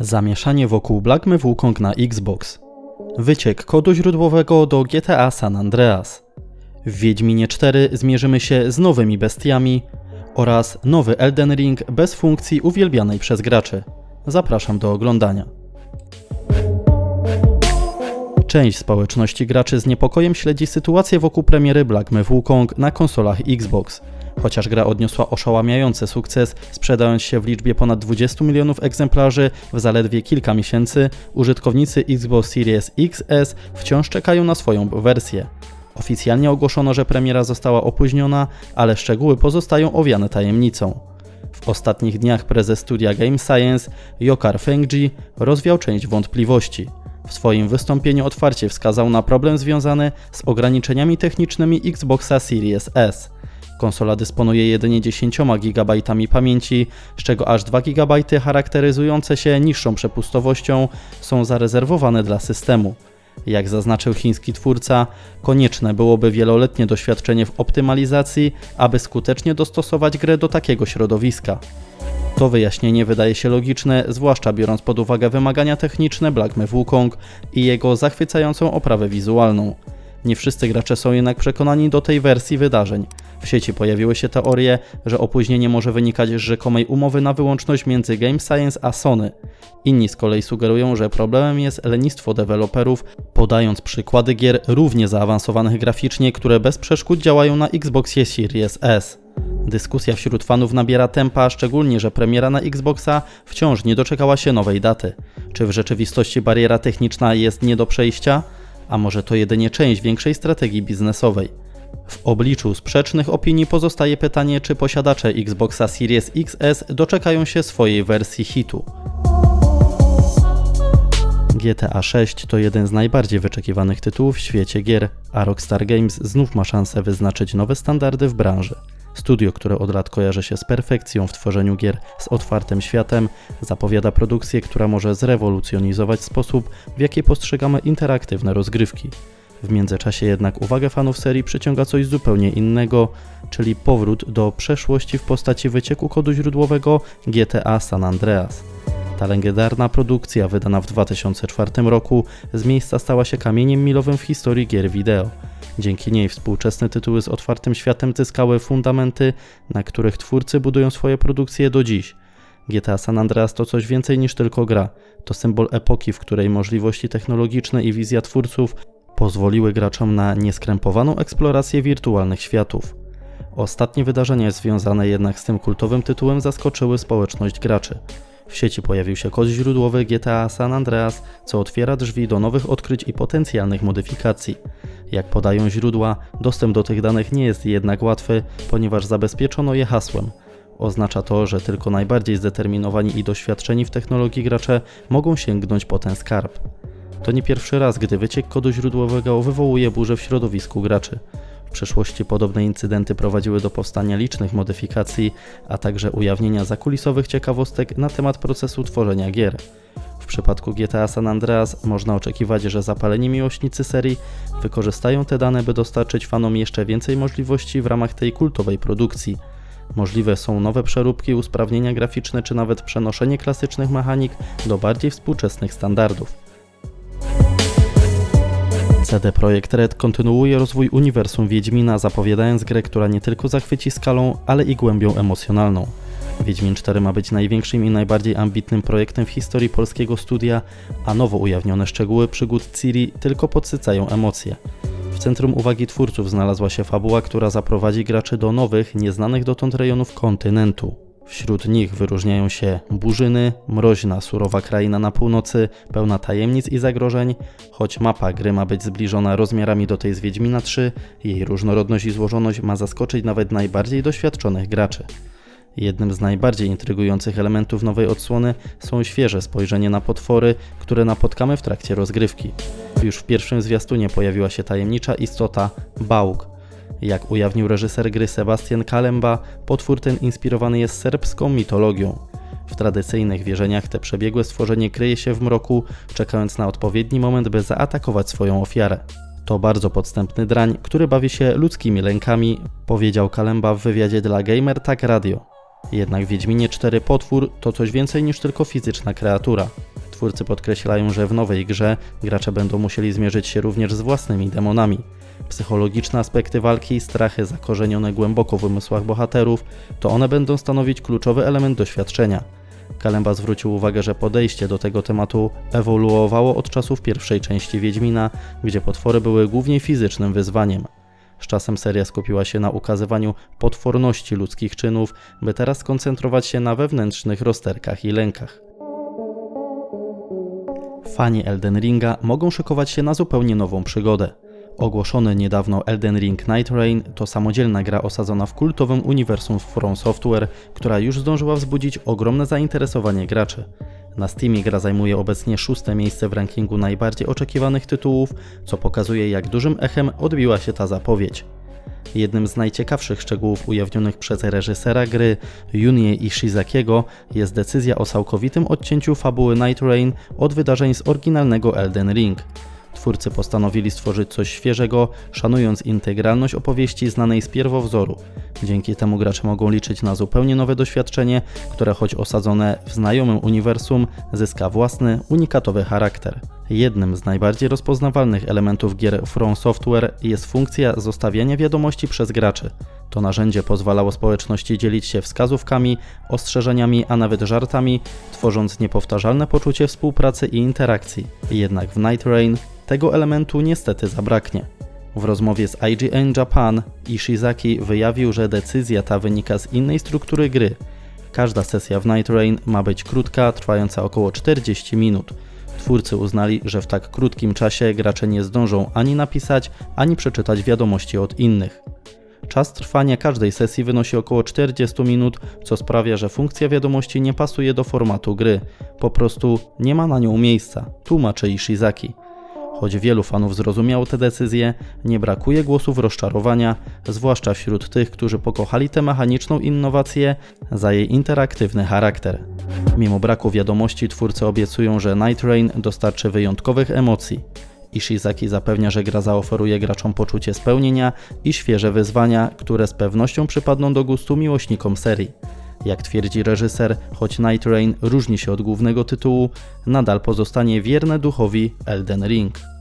Zamieszanie wokół Black Myth Wukong na Xbox. Wyciek kodu źródłowego do GTA San Andreas. W Wiedźminie 4 zmierzymy się z nowymi bestiami oraz nowy Elden Ring bez funkcji uwielbianej przez graczy. Zapraszam do oglądania. Część społeczności graczy z niepokojem śledzi sytuację wokół premiery Black Myth Wukong na konsolach Xbox. Chociaż gra odniosła oszałamiający sukces, sprzedając się w liczbie ponad 20 milionów egzemplarzy w zaledwie kilka miesięcy, użytkownicy Xbox Series XS wciąż czekają na swoją wersję. Oficjalnie ogłoszono, że premiera została opóźniona, ale szczegóły pozostają owiane tajemnicą. W ostatnich dniach prezes studia Game Science, Yokar Fengji, rozwiał część wątpliwości. W swoim wystąpieniu otwarcie wskazał na problem związany z ograniczeniami technicznymi Xboxa Series S. Konsola dysponuje jedynie 10 GB pamięci, z czego aż 2 GB charakteryzujące się niższą przepustowością są zarezerwowane dla systemu. Jak zaznaczył chiński twórca, konieczne byłoby wieloletnie doświadczenie w optymalizacji, aby skutecznie dostosować grę do takiego środowiska. To wyjaśnienie wydaje się logiczne, zwłaszcza biorąc pod uwagę wymagania techniczne Black Wukong i jego zachwycającą oprawę wizualną. Nie wszyscy gracze są jednak przekonani do tej wersji wydarzeń. W sieci pojawiły się teorie, że opóźnienie może wynikać z rzekomej umowy na wyłączność między Game Science a Sony. Inni z kolei sugerują, że problemem jest lenistwo deweloperów, podając przykłady gier równie zaawansowanych graficznie, które bez przeszkód działają na Xboxie Series S. Dyskusja wśród fanów nabiera tempa, szczególnie, że premiera na Xboxa wciąż nie doczekała się nowej daty. Czy w rzeczywistości bariera techniczna jest nie do przejścia? A może to jedynie część większej strategii biznesowej? W obliczu sprzecznych opinii pozostaje pytanie, czy posiadacze Xboxa Series XS doczekają się swojej wersji hitu. GTA 6 to jeden z najbardziej wyczekiwanych tytułów w świecie gier, a Rockstar Games znów ma szansę wyznaczyć nowe standardy w branży. Studio, które od lat kojarzy się z perfekcją w tworzeniu gier z otwartym światem, zapowiada produkcję, która może zrewolucjonizować sposób, w jaki postrzegamy interaktywne rozgrywki. W międzyczasie jednak uwagę fanów serii przyciąga coś zupełnie innego, czyli powrót do przeszłości w postaci wycieku kodu źródłowego GTA San Andreas. Ta legendarna produkcja, wydana w 2004 roku, z miejsca stała się kamieniem milowym w historii gier wideo. Dzięki niej współczesne tytuły z otwartym światem zyskały fundamenty, na których twórcy budują swoje produkcje do dziś. GTA San Andreas to coś więcej niż tylko gra. To symbol epoki, w której możliwości technologiczne i wizja twórców pozwoliły graczom na nieskrępowaną eksplorację wirtualnych światów. Ostatnie wydarzenia związane jednak z tym kultowym tytułem zaskoczyły społeczność graczy. W sieci pojawił się kod źródłowy GTA San Andreas, co otwiera drzwi do nowych odkryć i potencjalnych modyfikacji. Jak podają źródła, dostęp do tych danych nie jest jednak łatwy, ponieważ zabezpieczono je hasłem. Oznacza to, że tylko najbardziej zdeterminowani i doświadczeni w technologii gracze mogą sięgnąć po ten skarb. To nie pierwszy raz, gdy wyciek kodu źródłowego wywołuje burzę w środowisku graczy. W przeszłości podobne incydenty prowadziły do powstania licznych modyfikacji, a także ujawnienia zakulisowych ciekawostek na temat procesu tworzenia gier. Przypadku GTA San Andreas można oczekiwać, że zapaleni miłośnicy serii wykorzystają te dane, by dostarczyć fanom jeszcze więcej możliwości w ramach tej kultowej produkcji. Możliwe są nowe przeróbki, usprawnienia graficzne czy nawet przenoszenie klasycznych mechanik do bardziej współczesnych standardów. CD Projekt Red kontynuuje rozwój uniwersum Wiedźmina, zapowiadając grę, która nie tylko zachwyci skalą, ale i głębią emocjonalną. Wiedźmin 4 ma być największym i najbardziej ambitnym projektem w historii polskiego studia, a nowo ujawnione szczegóły przygód Ciri tylko podsycają emocje. W centrum uwagi twórców znalazła się fabuła, która zaprowadzi graczy do nowych, nieznanych dotąd rejonów kontynentu. Wśród nich wyróżniają się burzyny, mroźna, surowa kraina na północy, pełna tajemnic i zagrożeń, choć mapa gry ma być zbliżona rozmiarami do tej z Wiedźmina 3, jej różnorodność i złożoność ma zaskoczyć nawet najbardziej doświadczonych graczy. Jednym z najbardziej intrygujących elementów nowej odsłony są świeże spojrzenie na potwory, które napotkamy w trakcie rozgrywki. Już w pierwszym zwiastunie pojawiła się tajemnicza istota Baug, jak ujawnił reżyser gry Sebastian Kalemba, potwór ten inspirowany jest serbską mitologią. W tradycyjnych wierzeniach te przebiegłe stworzenie kryje się w mroku, czekając na odpowiedni moment, by zaatakować swoją ofiarę. To bardzo podstępny drań, który bawi się ludzkimi lękami, powiedział Kalemba w wywiadzie dla Gamer Tag Radio. Jednak Wiedźminie 4 potwór to coś więcej niż tylko fizyczna kreatura. Twórcy podkreślają, że w nowej grze gracze będą musieli zmierzyć się również z własnymi demonami. Psychologiczne aspekty walki, strachy zakorzenione głęboko w umysłach bohaterów, to one będą stanowić kluczowy element doświadczenia. Kalemba zwrócił uwagę, że podejście do tego tematu ewoluowało od czasów pierwszej części Wiedźmina, gdzie potwory były głównie fizycznym wyzwaniem. Z czasem seria skupiła się na ukazywaniu potworności ludzkich czynów, by teraz skoncentrować się na wewnętrznych rozterkach i lękach. Fani Elden Ringa mogą szykować się na zupełnie nową przygodę. Ogłoszony niedawno Elden Ring Night Rain to samodzielna gra osadzona w kultowym uniwersum From Software, która już zdążyła wzbudzić ogromne zainteresowanie graczy. Na Steamie gra zajmuje obecnie szóste miejsce w rankingu najbardziej oczekiwanych tytułów, co pokazuje jak dużym echem odbiła się ta zapowiedź. Jednym z najciekawszych szczegółów ujawnionych przez reżysera gry Junie Ishizakiego jest decyzja o całkowitym odcięciu fabuły Night Rain od wydarzeń z oryginalnego Elden Ring. Twórcy postanowili stworzyć coś świeżego, szanując integralność opowieści znanej z pierwowzoru. Dzięki temu gracze mogą liczyć na zupełnie nowe doświadczenie, które choć osadzone w znajomym uniwersum, zyska własny, unikatowy charakter. Jednym z najbardziej rozpoznawalnych elementów gier From Software jest funkcja zostawiania wiadomości przez graczy. To narzędzie pozwalało społeczności dzielić się wskazówkami, ostrzeżeniami, a nawet żartami, tworząc niepowtarzalne poczucie współpracy i interakcji. Jednak w Night Rain tego elementu niestety zabraknie. W rozmowie z IGN Japan Ishizaki wyjawił, że decyzja ta wynika z innej struktury gry. Każda sesja w Night Rain ma być krótka, trwająca około 40 minut. Twórcy uznali, że w tak krótkim czasie gracze nie zdążą ani napisać, ani przeczytać wiadomości od innych. Czas trwania każdej sesji wynosi około 40 minut, co sprawia, że funkcja wiadomości nie pasuje do formatu gry. Po prostu nie ma na nią miejsca, tłumaczy Ishizaki. Choć wielu fanów zrozumiało tę decyzję, nie brakuje głosów rozczarowania, zwłaszcza wśród tych, którzy pokochali tę mechaniczną innowację za jej interaktywny charakter. Mimo braku wiadomości, twórcy obiecują, że Night Rain dostarczy wyjątkowych emocji. Ishizaki zapewnia, że gra zaoferuje graczom poczucie spełnienia i świeże wyzwania, które z pewnością przypadną do gustu miłośnikom serii. Jak twierdzi reżyser, choć Night Rain różni się od głównego tytułu, nadal pozostanie wierne duchowi Elden Ring.